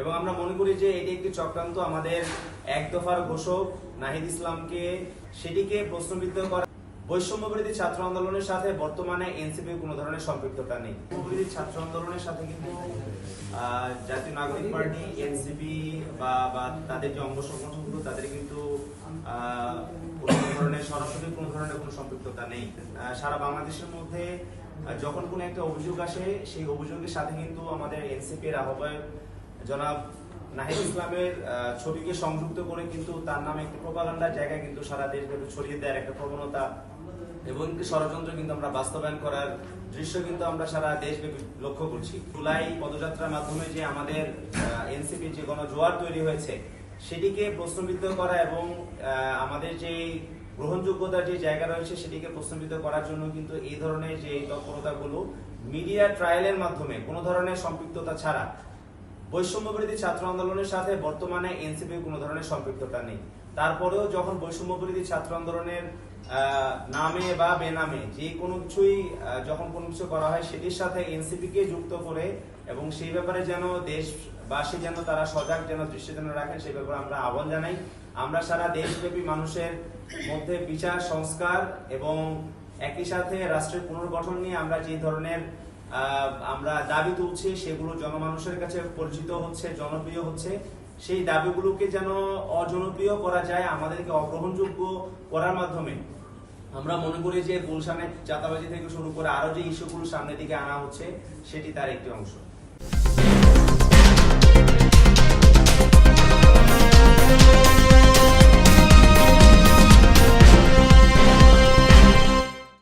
এবং আমরা মনে করি যে এটি একটি চক্রান্ত। আমাদের এক দফার ঘোষক নাহিদ ইসলামকে সেটিকে প্রশ্নবিদ্ধ করা বৈষম্য বিরোধী ছাত্র আন্দোলনের সাথে বর্তমানে এনসিপির কোনো ধরনের সম্পৃক্ততা নেই। বিরোধী ছাত্র আন্দোলনের সাথে কিন্তু জাতীয় নাগরিক পার্টি, এনসিপি বা বা তাদের যে অঙ্গ সংগঠনগুলো, তাদের কিন্তু কোনো ধরনের, সরাসরি কোনো ধরনের কোনো সম্পৃক্ততা নেই। সারা বাংলাদেশের মধ্যে যখন কোনো একটা অভিযোগ আসে, সেই অভিযোগের সাথে কিন্তু আমাদের এনসিপি এর আহ্বায়ক জনাব নাহিদ ইসলামের ছবিকে সংযুক্ত করে কিন্তু তার নামে একটি প্রপাগান্ডার জায়গায় কিন্তু সারা দেশব্যাপী ছড়িয়ে দেওয়ার একটা প্রবণতা এবং ষড়যন্ত্র কিন্তু আমরা বাস্তবায়ন করার দৃশ্য কিন্তু আমরা সারা দেশব্যাপী লক্ষ্য করছি। জুলাই পদযাত্রার মাধ্যমে যে আমাদের এনসিপি যে গণজোয়ার তৈরি হয়েছে, সেটিকে প্রশ্নবিদ্ধ করা এবং আমাদের যে গ্রহণযোগ্যতার যে জায়গা রয়েছে সেটিকে প্রশ্নবিদ্ধ করার জন্য কিন্তু এই ধরনের যে তৎপরতাগুলো মিডিয়া ট্রায়ালের মাধ্যমে কোনো ধরনের সম্পৃক্ততা ছাড়া বৈষম্য বিরোধী ছাত্র আন্দোলনের সাথে বর্তমানে এনসিপির কোনো ধরনের সম্পৃক্ততা নেই। তারপরেও যখন বৈষম্য বিরোধী ছাত্র আন্দোলনের নামে বা বেনামে যে কোনো কিছুই যখন কোনো কিছু করা হয়, সেটির সাথে এনসিপি কে যুক্ত করে এবং সেই ব্যাপারে যেন দেশবাসী যেন তারা সজাগ, যেন দৃশ্য যেন রাখেন, সেই ব্যাপারে আমরা আহ্বান জানাই। আমরা সারা দেশব্যাপী মানুষের মধ্যে বিচার, সংস্কার এবং একই সাথে রাষ্ট্রের পুনর্গঠন নিয়ে আমরা যে ধরনের আমরা দাবি তুলছি, সেগুলো জনমানুষের কাছে পরিচিত হচ্ছে, জনপ্রিয় হচ্ছে। সেই দাবিগুলোকে যেন অজনপ্রিয় করা যায়, আমাদেরকে অগ্রহণযোগ্য করার মাধ্যমে। আমরা মনে করি যে গুলশানের চাঁদাবাজি থেকে শুরু করে আরও যে ইস্যুগুলো সামনের দিকে আনা হচ্ছে, সেটি তার একটি অংশ।